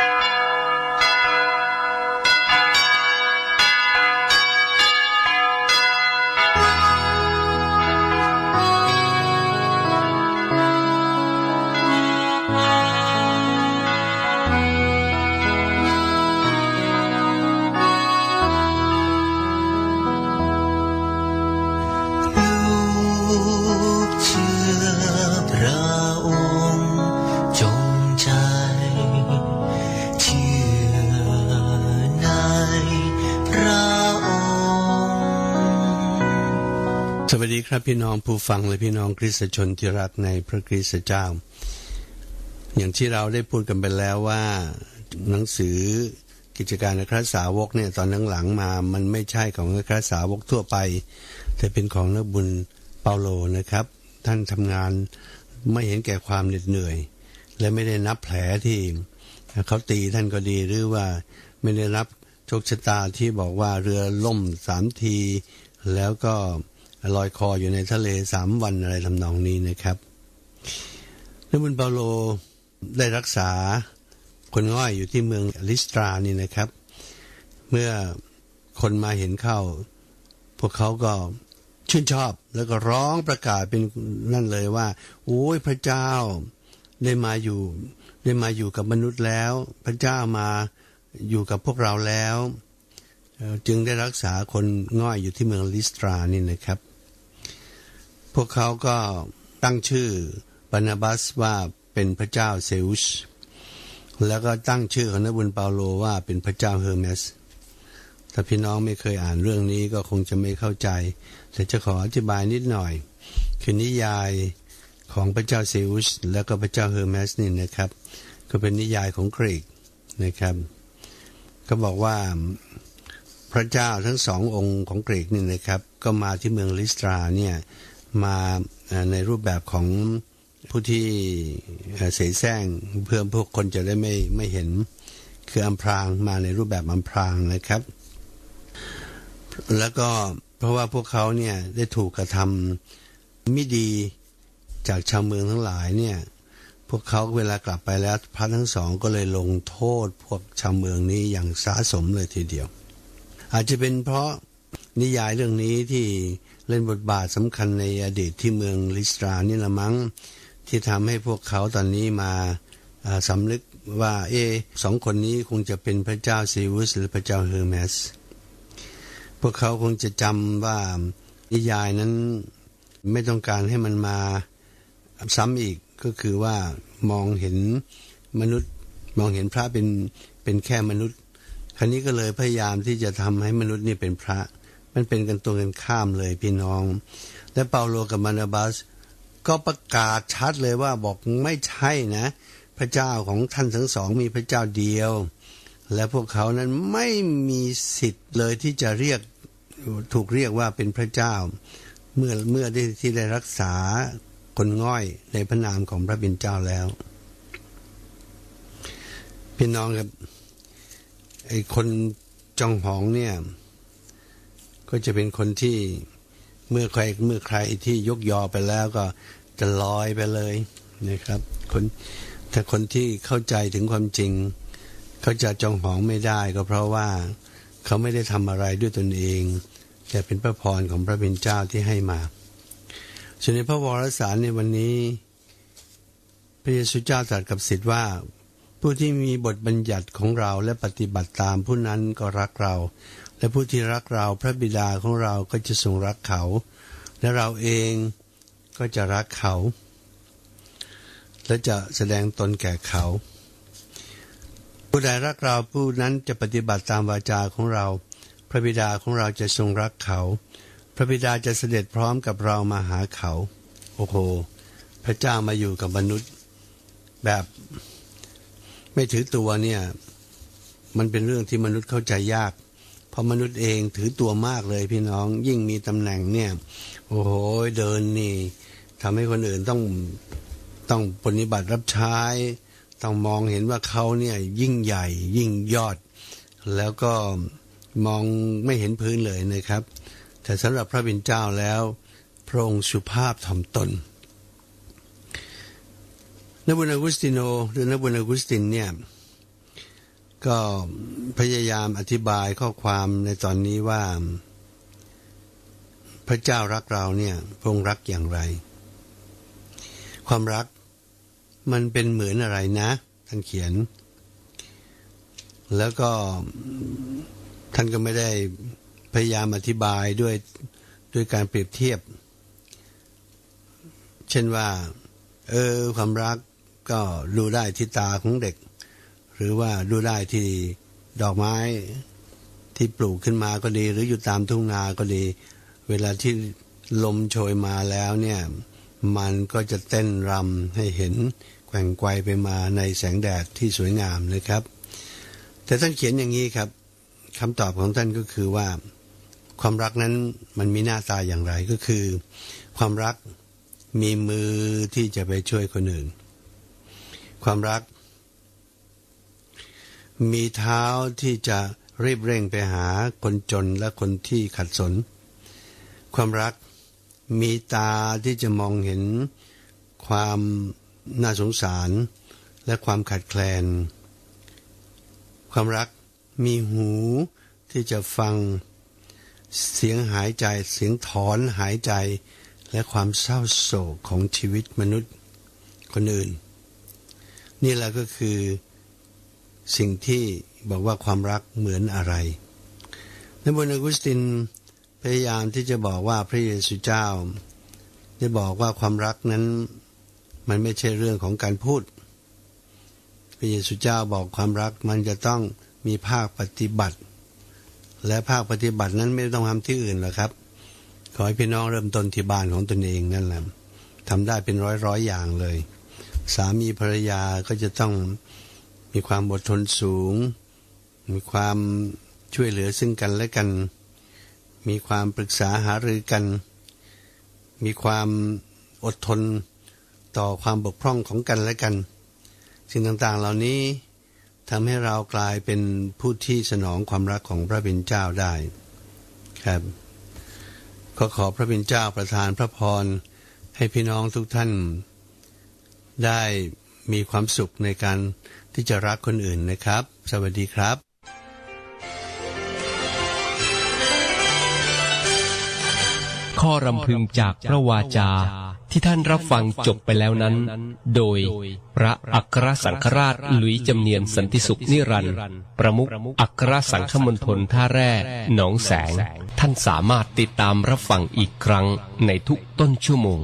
ลู ดีครับพี่น้องผู้ฟังและพี่น้องคริสตชนที่รักในพระคริสตเจ้า อย่างที่เราได้พูดกันไปแล้วว่าหนังสือกิจการอัครสาวกเนี่ยตอนหลังๆมา มันไม่ใช่ของอัครสาวกทั่วไป แต่เป็นของนักบุญเปาโลนะครับ ท่านทำงานไม่เห็นแก่ความเหน็ดเหนื่อย และไม่ได้นับแผลที่เขาตีท่านก็ดีหรือว่าไม่ได้รับโชคชะตาที่บอกว่าเรือล่มสามทีแล้วก็ ลอยคออยู่ในทะเลสามวันอะไรทำนองนี้นะครับนักบุญเปาโลได้รักษาคนง่อยอยู่ที่เมืองลิสตรานี่นะครับ เมื่อคนมาเห็นเข้า พวกเขาก็ชื่นชอบแล้วก็ร้องประกาศเป็นนั่นเลยว่า โอ้ยพระเจ้าได้มาอยู่ ได้มาอยู่กับมนุษย์แล้ว พระเจ้ามาอยู่กับพวกเราแล้ว จึงได้รักษาคนง่อยอยู่ที่เมืองลิสตรานี่นะครับ พวกเขาก็ตั้งชื่อบานาบัสว่าเป็นพระเจ้าเซอุสแล้วก็ตั้งชื่อของนบุญเปาโลว่าเป็นพระเจ้าเฮอร์เมส ถ้าพี่น้องไม่เคยอ่านเรื่องนี้ก็คงจะไม่เข้าใจ แต่จะขออธิบายนิดหน่อย คือนิยายของพระเจ้าเซอุสแล้วก็พระเจ้าเฮอร์เมสนี่นะครับ ก็เป็นนิยายของกรีกนะครับ ก็บอกว่าพระเจ้าทั้งสององค์ของกรีกนี่นะครับ ก็มาที่เมืองลิสตราเนี่ย มาในรูปแบบของผู้ที่เอ่อเสแสร้งเพื่อพวกคนจะได้ไม่ไม่เห็นคืออำพรางมาในรูปแบบอำพรางนะครับ แล้วก็เพราะว่าพวกเขาเนี่ยได้ถูกกระทำไม่ดีจากชาวเมืองทั้งหลายเนี่ยพวกเขาเวลากลับไปแล้วพระทั้งสองก็เลยลงโทษพวกชาวเมืองนี้อย่างสาสมเลยทีเดียว อาจจะเป็นเพราะนิยายเรื่องนี้ที่ เล่นบทบาทสำคัญในอดีตที่เมืองลิสตรานี่ละมั้งที่ทำให้พวกเขาตอนนี้มาสำนึกว่าเอสองคนนี้คงจะเป็นพระเจ้าซีวุสหรือพระเจ้าเฮอร์เมส พวกเขาคงจะจำว่านิยายนั้นไม่ต้องการให้มันมาซ้ำอีกก็คือว่ามองเห็นมนุษย์มองเห็นพระเป็นเป็นแค่มนุษย์ ครนี้ก็เลยพยายามที่จะทำให้มนุษย์นี่เป็นพระ มันเป็นกันตรงกันข้ามเลยพี่น้อง และเปาโลกับมานาบัส ก็ประกาศชัดเลยว่าบอกไม่ใช่นะ พระเจ้าของท่านทั้งสองมีพระเจ้าเดียว และพวกเขานั้นไม่มีสิทธิ์เลยที่จะเรียกถูกเรียกว่าเป็นพระเจ้า เมื่อเมื่อได้ที่ได้รักษาคนง่อยในพระนามของพระบิดเจ้าแล้วพี่น้องครับไอ้คนจองหองเนี่ย ก็จะเป็นคนที่เมื่อใครเมื่อใครที่ยกยอไปแล้วก็จะลอยไปเลยนะครับคนถ้าคนที่เข้าใจถึงความจริง เขาจะจองหองไม่ได้ก็เพราะว่าเขาไม่ได้ทำอะไรด้วยตนเอง แต่เป็นพระพรของพระเป็นเจ้าที่ให้มาส่วนในพระวรสารในวันนี้ พระเยซูเจ้าตรัสกับศิษย์ว่า ผู้ที่มีบทบัญญัติของเราและปฏิบัติตามผู้นั้นก็รักเรา และผู้ที่รักเราพระบิดาของเราก็จะทรงรักเขา และเราเองก็จะรักเขา และจะแสดงตนแก่เขา ผู้ใดรักเราผู้นั้นจะปฏิบัติตามวาจาของเรา พระบิดาของเราจะทรงรักเขา พระบิดาจะเสด็จพร้อมกับเรามาหาเขา โอ้โห พระเจ้ามาอยู่กับมนุษย์ แบบไม่ถือตัวเนี่ย มันเป็นเรื่องที่มนุษย์เข้าใจยาก พราะมนุษย์เองถือตัวมากเลยพี่น้องยิ่งมีตำแหน่งเนี่ย โอ้โหเดินนี่ทำให้คนอื่นต้องต้องปฏิบัติรับใช้ ต้องมองเห็นว่าเขาเนี่ยยิ่งใหญ่ยิ่งยอด แล้วก็มองไม่เห็นพื้นเลยนะครับ แต่สำหรับพระบิดเจ้าแล้วพระองค์สุภาพถ่อมตนนบุญอากุสติโนหรือนบุญอากุสตินเนี่ย ก็พยายามอธิบายข้อความในตอนนี้ว่า พระเจ้ารักเราเนี่ยพรงรักอย่างไร ความรักมันเป็นเหมือนอะไรนะท่านเขียน แล้วก็ท่านก็ไม่ได้พยายามอธิบายด้วยด้วยการเปรียบเทียบ เช่นว่า เออ ความรักก็ดูได้ที่ตาของเด็ก หรือว่าดูได้ที่ดอกไม้ที่ปลูกขึ้นมาก็ดี หรืออยู่ตามทุ่งนาก็ดี เวลาที่ลมโชยมาแล้วเนี่ยมันก็จะเต้นรำให้เห็นแกว่งไกวไปมาในแสงแดดที่สวยงามนะครับ แต่ท่านเขียนอย่างนี้ครับคำตอบของท่านก็คือว่า ความรักนั้นมันมีหน้าตาอย่างไรก็คือ ความรักมีมือที่จะไปช่วยคนอื่น ความรัก มีเท้าที่จะรีบเร่งไปหาคนจนและคนที่ขัดสน ความรักมีตาที่จะมองเห็นความน่าสงสารและความขาดแคลน ความรักมีหูที่จะฟังเสียงหายใจเสียงถอนหายใจและความเศร้าโศกของชีวิตมนุษย์คนอื่น นี่แหละก็คือ สิ่งที่บอกว่าความรักเหมือนอะไรในบนอกุสตินพยายามที่จะบอกว่าพระเยซูเจ้า ได้บอกว่าความรักนั้นมันไม่ใช่เรื่องของการพูด พระเยซูเจ้าบอกความรักมันจะต้องมีภาคปฏิบัติ และภาคปฏิบัตินั้นไม่ต้องทำที่อื่นหรอกครับ ขอให้พี่น้องเริ่มต้นที่บ้านของตนเองนั่นแหละทำได้เป็นร้อยร้อยอย่างเลย สามีภรรยาก็จะต้อง มีความอดทนสูง มีความช่วยเหลือซึ่งกันและกัน มีความปรึกษาหารือกัน มีความอดทนต่อความบกพร่องของกันและกัน สิ่งต่างๆเหล่านี้ทำให้เรากลายเป็นผู้ที่สนองความรักของพระบิดเจ้าได้ครับขอขอพระบิดเจ้าประทานพระพรให้พี่น้องทุกท่าน ได้ มีความสุขในการที่จะรักคนอื่นนะครับ สวัสดีครับข้อรำพึงจากพระวาจาที่ท่านรับฟังจบไปแล้วนั้น โดยพระอัครสังฆราชหลุยจำเนียนสันติสุขนิรันดร์ประมุขอัครสังฆมณฑลท่าแร่หนองแสง ท่านสามารถติดตามรับฟังอีกครั้งในทุกต้นชั่วโมง